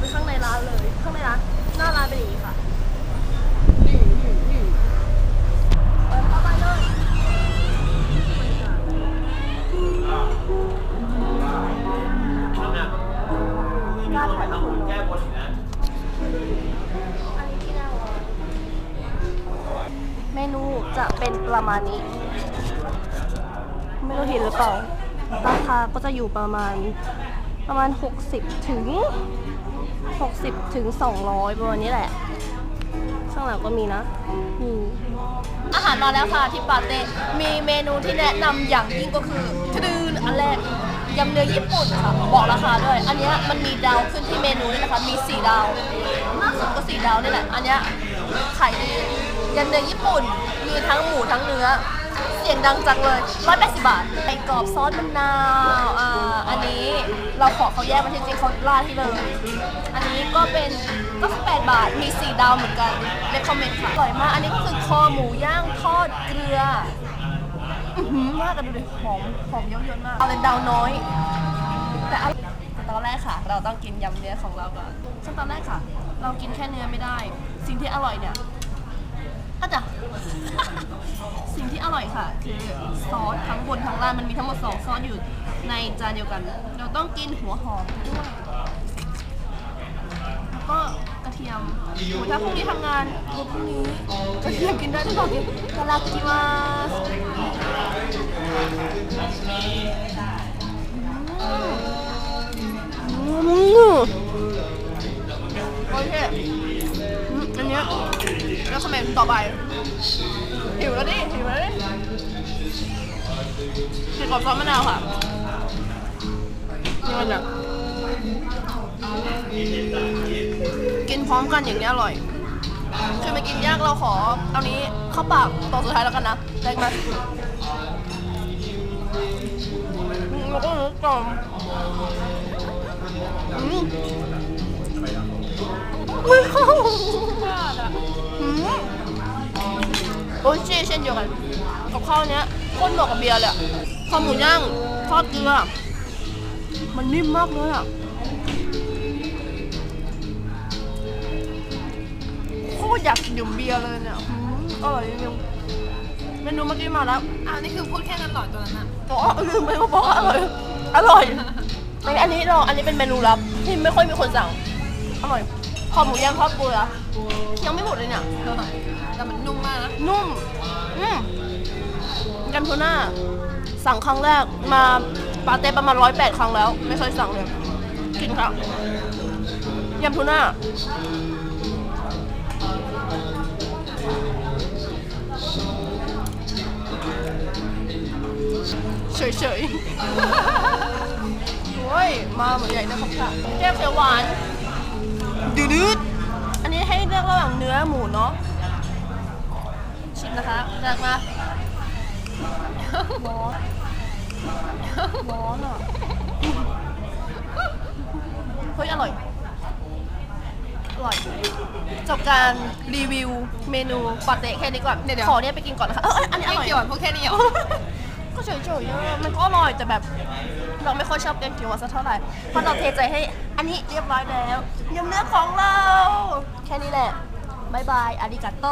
ไปข้างในร้านเลย ข้างในร้านหน้าร้านเป็นอย่างนี้ค่ะเปิดเข้าไปเลยการถ่ายรูปแก้บนนะ อันนี้ที่นั่งรอเมนูจะเป็นประมาณนี้ ไม่รู้เห็นหรือเปล่าราคาก็จะอยู่ประมาณ ประมาณ 60 ถึง 60 ถึง 200ประมาณนี้แหละ ข้างหลังก็มีนะนี่อาหารมาแล้วค่ะที่ปาเต้มีเมนูที่แนะนำอย่างยิ่งก็คือทะดืนอันแรกยำเนื้อญี่ปุ่นค่ะ บอกราคาด้วย อันเนี้ยมันมีดาวขึ้นที่เมนูนี่นะคะ มี4ดาวล่าสุดก็4ดาวนี่แหละ อันเนี้ยขายดียำเนื้อญี่ปุ่น มีทั้งหมูทั้งเนื้อ เสียงดังจังเลย180บาทไก่กรอบซอสมะนาวอ่าอันนี้ เราขอเขาแยกมาจริงๆเขาราดที่เลย อันนี้ก็เป็น98บาท มี 4 ดาวเหมือนกันเลคคอมเมนต์ค่ะอร่อยมาก อันนี้ก็คือคอหมูย่างทอดเกลือ อือหือมากกันดูดิหอมหอมเยอะๆมากเอาเลยดาวน้อย แต่อร่อยแต่ตอนแรกค่ะ เราต้องกินยำเนื้อของเราก่อนซึ่งตอนแรกค่ะ เรากินแค่เนื้อไม่ได้ สิ่งที่อร่อยเนี่ย สิ่งที่อร่อยค่ะ คือซอสทั้งบนทั้งล่างมันมีทั้งหมดสองซอสอยู่ในจานเดียวกัน เราต้องกินหัวหอมด้วยแล้วก็กระเทียมโอ้ยถ้าพรุ่งนี้ทำงานโอ้ยพรุ่งนี้กระเทียมกินได้ทุกคนกาลากิมาส แล้วคอมเมนต์ต่อไปหิวแล้วดิหิวแล้วดิกินกับซอสมะนาวค่ะนี่มันแบบกินพร้อมกันอย่างนี้อร่อยคือไม่กินยากเราขอ เอานี้เข้าปากตอนสุดท้ายแล้วกันนะได้ไหมแล้วก็นึกก่อนอืม ไม่เข้าอืมโอ้ยเช่เช่นเดียวกันกับข้าวเนี้ยโคตรเหมาะกับเบียร์เลยอะข้าวหมูย่างทอดเกลือ มันนิ่มมากเลยอะโคตรอยากดื่มเบียร์เลยเนี่ยอืมอร่อยจริงๆเมนูเมื่อกี้มาแล้วอ้าวนี่คือพูดแค่นั้นเหรอตัวนั้นอะบอกว่าลืมไปว่าบอกว่าอร่อย อร่อย อันนี้อันนี้เราอันนี้เป็นเมนูลับที่ไม่ค่อยมีคนสั่ง อร่อย ข้าวหมูย่างทอดเกลือยังไม่หมดเลยเนี่ย แต่มันนุ่มมากนะนุ่ม อืมยำทูน่าสั่งครั้งแรกมาปาเต้ประมาณร้อยแปดครั้งแล้ว ไม่เคยสั่งเลย กินค่ะยำทูน่าเฉยๆ โอ้ย มาเหมือนใหญ่นะครับค่ะแก้วเขียวหวาน ดืดๆอันนี้ให้เลือกระหว่างเนื้อหมูเนาะ ชิมนะคะจากมาร้อนร้อนอะเฮ้ยอร่อย อร่อย จบการรีวิวเมนูปาเต้แค่นี้ก่อนเดี๋ยวๆ ขอเนี่ยไปกินก่อนนะคะเออเอยอันนี้อไม่ร่อย เกี่ยวกับพวกแค่นี้เหรอ ก็เฉยๆอะมันก็อร่อยแต่แบบ เราไม่ค่อยชอบเกมกิววานสักเท่าไหร่เพราะเราเทใจให้อันนี้เรียบร้อยแล้วยำเนื้อของเรา แค่นี้แหละบายบายอาริกาโต